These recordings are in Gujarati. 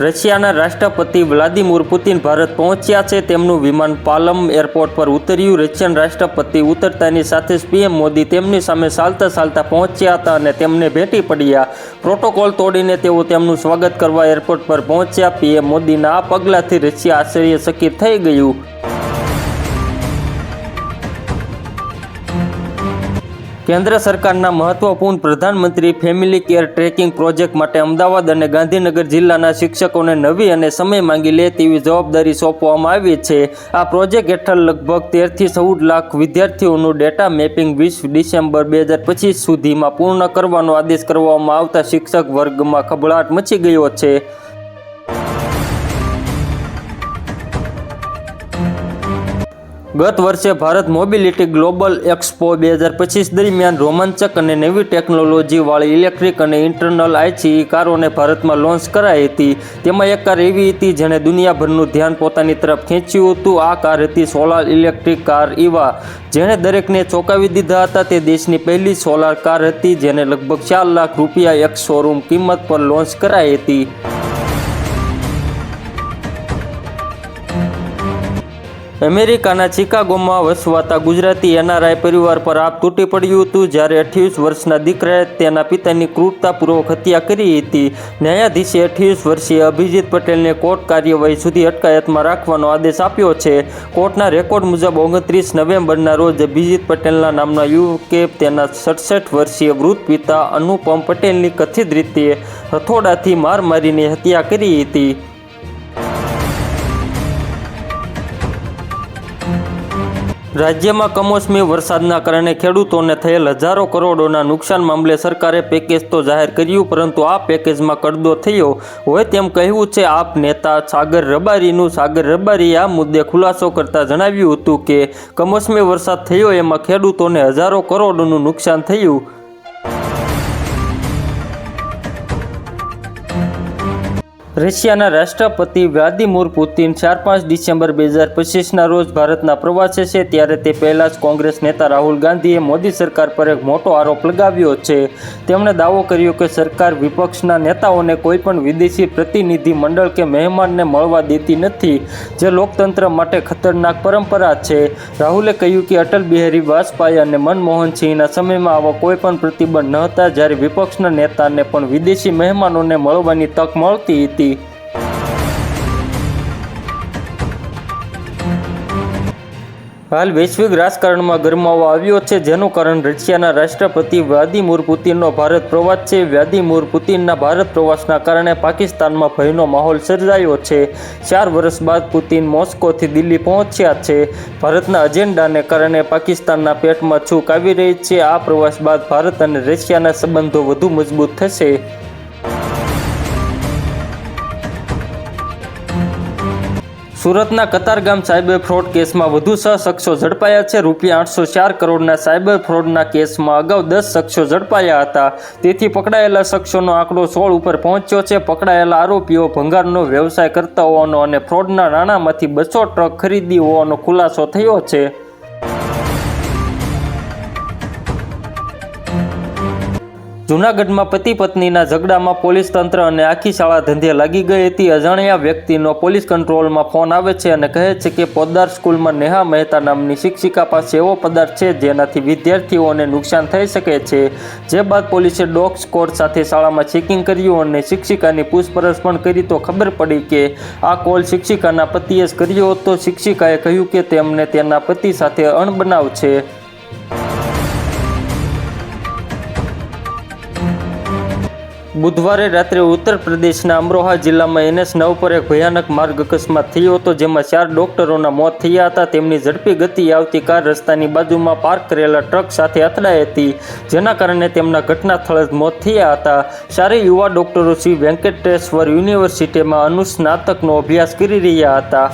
રશિયાના રાષ્ટ્રપતિ વ્લાદિમીર પુતિન ભારત પહોંચ્યા છે. તેમનું વિમાન પાલમ એરપોર્ટ પર ઉતર્યું. રશિયન રાષ્ટ્રપતિ ઉતરતાની સાથે જ પીએમ મોદી તેમની સામે ચાલતા ચાલતા પહોંચ્યા હતા અને તેમને ભેટી પડ્યા. પ્રોટોકોલ તોડીને તેઓ તેમનું સ્વાગત કરવા એરપોર્ટ પર પહોંચ્યા. પીએમ મોદીના આ પગલાંથી રશિયા આશ્ચર્યચકિત થઈ ગયું. કેન્દ્ર સરકારના મહત્વપૂર્ણ પ્રધાનમંત્રી ફેમિલી કેર ટ્રેકિંગ પ્રોજેક્ટ માટે અમદાવાદ અને ગાંધીનગર જિલ્લાના શિક્ષકોને નવી અને સમય માંગી લે તેવી જવાબદારી સોંપવામાં આવી છે. આ પ્રોજેક્ટ હેઠળ લગભગ તેરથી ચૌદ લાખ વિદ્યાર્થીઓનું ડેટા મેપિંગ વીસ ડિસેમ્બર બે હજાર પચીસ સુધીમાં પૂર્ણ કરવાનો આદેશ કરવામાં આવતા શિક્ષક વર્ગમાં ખભળાટ મચી ગયો છે. ગત વર્ષે ભારત મોબિલિટી ગ્લોબલ એક્સપો બે હજાર પચીસ દરમિયાન રોમાંચક અને નવી ટેકનોલોજીવાળી ઇલેક્ટ્રિક અને ઇન્ટરનલ આઈસી કારોને ભારતમાં લોન્ચ કરાઈ હતી. તેમાં એક કાર એવી હતી જેણે દુનિયાભરનું ધ્યાન પોતાની તરફ ખેંચ્યું હતું. આ કાર હતી સોલાર ઇલેક્ટ્રિક કાર ઇવા જેણે દરેકને ચોંકાવી દીધા હતા. તે દેશની પહેલી સોલાર કાર હતી, જેને લગભગ ચાર લાખ રૂપિયા એક શોરૂમ કિંમત પર લોન્ચ કરાઈ હતી. અમેરિકાના ચિકાગોમાં વસવાતા ગુજરાતી એનઆરઆઈ પરિવાર પર આપ તૂટી પડ્યું હતું જ્યારે અઠ્યાવીસ વર્ષના દીકરાએ તેના પિતાની ક્રૂરતાપૂર્વક હત્યા કરી હતી. ન્યાયાધીશે અઠ્યાવીસ વર્ષીય અભિજીત પટેલને કોર્ટ કાર્યવાહી સુધી અટકાયતમાં રાખવાનો આદેશ આપ્યો છે. કોર્ટના રેકોર્ડ મુજબ ઓગણત્રીસ નવેમ્બરના રોજ અભિજીત પટેલના નામના યુવકે તેના સડસઠ વર્ષીય વૃદ્ધ પિતા અનુપમ પટેલની કથિત રીતે હથોડાથી માર મારીને હત્યા કરી હતી. રાજ્યમાં કમોસમી વરસાદના કારણે ખેડૂતોને થયેલ હજારો કરોડોના નુકસાન મામલે સરકારે પેકેજ તો જાહેર કર્યું, પરંતુ આ પેકેજમાં કડદો થયો હોય તેમ કહેવું છે. આપ નેતા સાગર રબારીનું સાગર રબારીએ આ મુદ્દે ખુલાસો કરતા જણાવ્યું હતું કે, કમોસમી વરસાદ થયો એમાં ખેડૂતોને હજારો કરોડોનું નુકસાન થયું. રશિયાના રાષ્ટ્રપતિ વ્લાદિમીર પુતિન ચાર પાંચ ડિસેમ્બર બે હજાર પચીસના રોજ ભારતના પ્રવાસે છે, ત્યારે તે પહેલાં જ કોંગ્રેસ નેતા રાહુલ ગાંધીએ મોદી સરકાર પર એક મોટો આરોપ લગાવ્યો છે. તેમણે દાવો કર્યો કે સરકાર વિપક્ષના નેતાઓને કોઈપણ વિદેશી પ્રતિનિધિ મંડળ કે મહેમાનને મળવા દેતી નથી, જે લોકતંત્ર માટે ખતરનાક પરંપરા છે. રાહુલે કહ્યું કે અટલ બિહારી વાજપેયી અને મનમોહન સિંહના સમયમાં આવા કોઈપણ પ્રતિબંધ ન હતા જ્યારે વિપક્ષના નેતાને પણ વિદેશી મહેમાનોને મળવાની તક મળતી હતી. હાલ વૈશ્વિક રાજકારણમાં ગરમાવો આવ્યો છે, જેનું કારણ રશિયાના રાષ્ટ્રપતિ વ્લાદિમીર પુતિનનો ભારત પ્રવાસ છે. વ્લાદિમીર પુતિનના ભારત પ્રવાસના કારણે પાકિસ્તાનમાં ભયનો માહોલ સર્જાયો છે. ચાર વર્ષ બાદ પુતિન મોસ્કોથી દિલ્હી પહોંચ્યા છે. ભારતના એજન્ડાને કારણે પાકિસ્તાનના પેટમાં છૂક આવી રહી છે. આ પ્રવાસ બાદ ભારત અને રશિયાના સંબંધો વધુ મજબૂત થશે. સુરતના કતારગામ સાયબર ફ્રોડ કેસમાં વધુ છ શખ્સો ઝડપાયા છે. રૂપિયા આઠસો ચાર કરોડના સાયબર ફ્રોડના કેસમાં અગાઉ દસ શખ્સો ઝડપાયા હતા. તેથી પકડાયેલા શખ્સોનો આંકડો સોળ ઉપર પહોંચ્યો છે. પકડાયેલા આરોપીઓ ભંગારનો વ્યવસાય કરતા હોવાનો અને ફ્રોડના નાણાંમાંથી બસો ટ્રક ખરીદી હોવાનો ખુલાસો થયો છે. જૂનાગઢમાં પતિ પત્નીના ઝઘડામાં પોલીસ તંત્ર અને આખી શાળા ધંધે લાગી ગઈ હતી. અજાણ્યા વ્યક્તિનો પોલીસ કંટ્રોલમાં ફોન આવે છે અને કહે છે કે પોદાર સ્કૂલમાં નેહા મહેતા નામની શિક્ષિકા પાસે એવો પદાર્થ છે જેનાથી વિદ્યાર્થીઓને નુકસાન થઈ શકે છે. જે બાદ પોલીસે ડોગ સ્કોડ સાથે શાળામાં ચેકિંગ કર્યું અને શિક્ષિકાની પૂછપરછ પણ કરી તો ખબર પડી કે આ કોલ શિક્ષિકાના પતિએ જ કર્યો હતો. શિક્ષિકાએ કહ્યું કે તેમને તેના પતિ સાથે અણબનાવ છે. બુધવારે રાત્રે ઉત્તર પ્રદેશના અમરોહા જિલ્લામાં એનએસ નવ પર એક ભયાનક માર્ગ અકસ્માત થયો હતો, જેમાં ચાર ડોક્ટરોના મોત થયા હતા. તેમની ઝડપી ગતિ આવતી કાર રસ્તાની બાજુમાં પાર્ક કરેલા ટ્રક સાથે અથડાઈ હતી, જેના કારણે તેમના ઘટના સ્થળે જ મોત થયા હતા. ચારે યુવા ડોક્ટરો શ્રી વેંકટેશ્વર યુનિવર્સિટીમાં અનુસ્નાતકનો અભ્યાસ કરી રહ્યા હતા.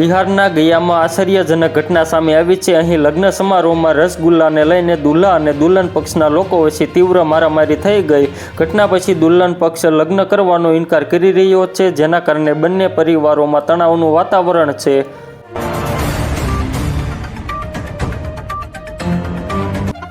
બિહારના ગયામાં આશ્ચર્યજનક ઘટના સામે આવી છે. અહીં લગ્ન સમારોહમાં રસગુલ્લાને લઈને દુલ્હા અને દુલ્હન પક્ષના લોકો વચ્ચે તીવ્ર મારામારી થઈ ગઈ. ઘટના પછી દુલ્હન પક્ષ લગ્ન કરવાનો ઇનકાર કરી રહ્યો છે, જેના કારણે બંને પરિવારોમાં તણાવનું વાતાવરણ છે.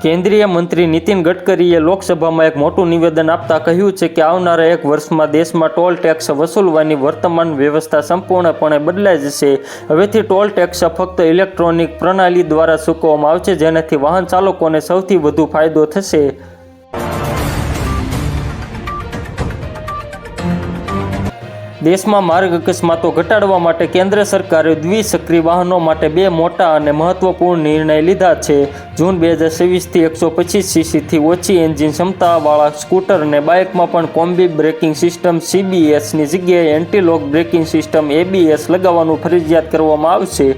કેન્દ્રીય મંત્રી નીતિન ગડકરીએ લોકસભામાં એક મોટું નિવેદન આપતા કહ્યું છે કે આવનારા એક વર્ષમાં દેશમાં ટોલ ટેક્સ વસૂલવાની વર્તમાન વ્યવસ્થા સંપૂર્ણપણે બદલાઈ જશે. હવેથી ટોલ ટેક્સ ફક્ત ઇલેક્ટ્રોનિક પ્રણાલી દ્વારા ચૂકવવામાં આવશે, જેનાથી વાહન ચાલકોને સૌથી વધુ ફાયદો થશે. દેશમાં માર્ગ અકસ્માતો ઘટાડવા માટે કેન્દ્ર સરકારે દ્વિચક્રી વાહનો માટે બે મોટા અને મહત્વપૂર્ણ નિર્ણય લીધા છે. જૂન બે હજાર છવ્વીસથી એકસો પચીસ સીસીથી ઓછી એન્જિન ક્ષમતાવાળા સ્કૂટર અને બાઇકમાં પણ કોમ્બી બ્રેકિંગ સિસ્ટમ, સીબીએસની જગ્યાએ એન્ટીલોક બ્રેકિંગ સિસ્ટમ, એબીએસ લગાવવાનું ફરજિયાત કરવામાં આવશે.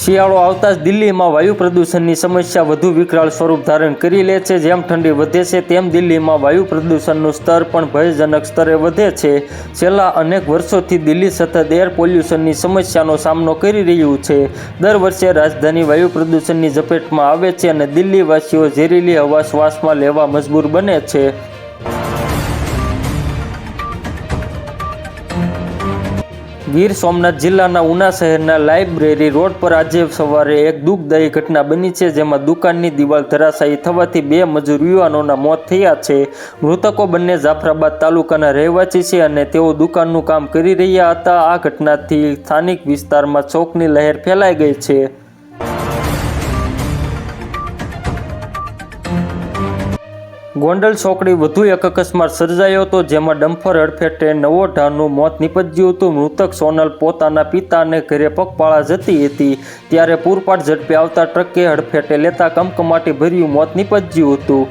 શિયાળો આવતા જ દિલ્હીમાં વાયુ પ્રદૂષણની સમસ્યા વધુ વિકરાળ સ્વરૂપ ધારણ કરી લે છે. જેમ ઠંડી વધે છે, તેમ દિલ્હીમાં વાયુ પ્રદૂષણનું સ્તર પણ ભયજનક સ્તરે વધે છે. છેલ્લા અનેક વર્ષોથી દિલ્હી સતત એર પોલ્યુશનની સમસ્યાનો સામનો કરી રહ્યું છે. દર વર્ષે રાજધાની વાયુ પ્રદૂષણની ઝપેટમાં આવે છે અને દિલ્હીવાસીઓ ઝેરીલી હવા શ્વાસમાં લેવા મજબૂર બને છે. ગીર સોમનાથ જિલ્લાના ઉના શહેરના લાઇબ્રેરી રોડ પર આજે સવારે એક દુઃખદાયી ઘટના બની છે, જેમાં દુકાનની દિવાલ ધરાશાયી થવાથી બે મજૂર યુવાનોના મોત થયા છે. મૃતકો બંને જાફરાબાદ તાલુકાના રહેવાસી છે અને તેઓ દુકાનનું કામ કરી રહ્યા હતા. આ ઘટનાથી સ્થાનિક વિસ્તારમાં શોકની લહેર ફેલાઈ ગઈ છે. ગોંડલ ચોકડી વધુ એક અકસ્માત સર્જાયો હતો, જેમાં ડમ્ફર હડફેટે નવો ઢારનું મોત નીપજ્યું હતું. મૃતક સોનલ પોતાના પિતાને ઘરે પગપાળા જતી હતી. ત્યારે પૂરપાટ ઝડપે આવતા ટ્રકે હડફેટે લેતા કમકમાટી ભર્યું મોત નીપજ્યું હતું.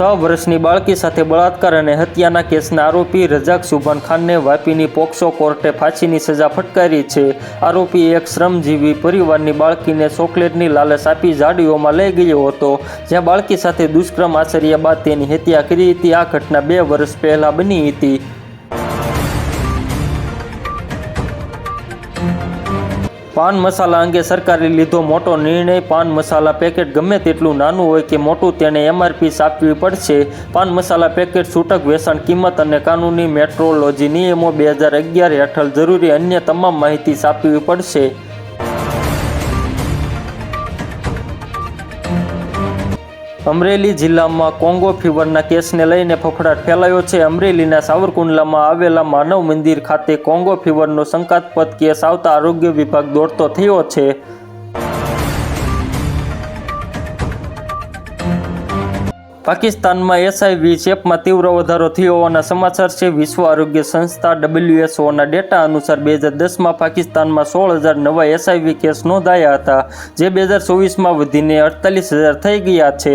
છ વર્ષની બાળકી સાથે બળાત્કાર અને હત્યાના કેસના આરોપી રજાક સુભાન ખાનને વાપીની પોક્સો કોર્ટે ફાંસીની સજા ફટકારી છે. આરોપી એક શ્રમજીવી પરિવારની બાળકીને ચોકલેટની લાલચ આપી ઝાડીઓમાં લઈ ગયો હતો. જ્યાં બાળકી સાથે દુષ્કર્મ આચર્યા બાદ તેની હત્યા કરી હતી. આ ઘટના બે વર્ષ પહેલાં બની હતી. પાન મસાલા અંગે સરકારે લીધો મોટો નિર્ણય. પાન મસાલા પેકેટ ગમે તેટલું નાનું હોય કે મોટું, તેને એમઆરપી આપવી પડશે. પાન મસાલા પેકેટ છૂટક વેચાણ કિંમત અને કાનૂની મેટ્રોલોજી નિયમો બે હજાર અગિયાર હેઠળ જરૂરી અન્ય તમામ માહિતી આપવી પડશે. અમરેલી જિલ્લામાં કોંગો ફીવરના કેસને લઈને ફફડાટ ફેલાયો છે. અમરેલીના સાવરકુંડલામાં આવેલા માનવ મંદિર ખાતે કોંગો ફીવરનો શંકાસ્પદ કેસ આવતા આરોગ્ય વિભાગ દોડતો થયો છે. પાકિસ્તાનમાં એસઆઈવી ચેપમાં તીવ્ર વધારો થયો હોવાના સમાચાર છે. વિશ્વ આરોગ્ય સંસ્થા ડબલ્યુએસઓના ડેટા અનુસાર બે હજાર દસમાં પાકિસ્તાનમાં સોળ હજાર નવા એસઆઈવી કેસ નોંધાયા હતા, જે બે હજાર ચોવીસમાં વધીને અડતાલીસ હજાર થઈ ગયા છે.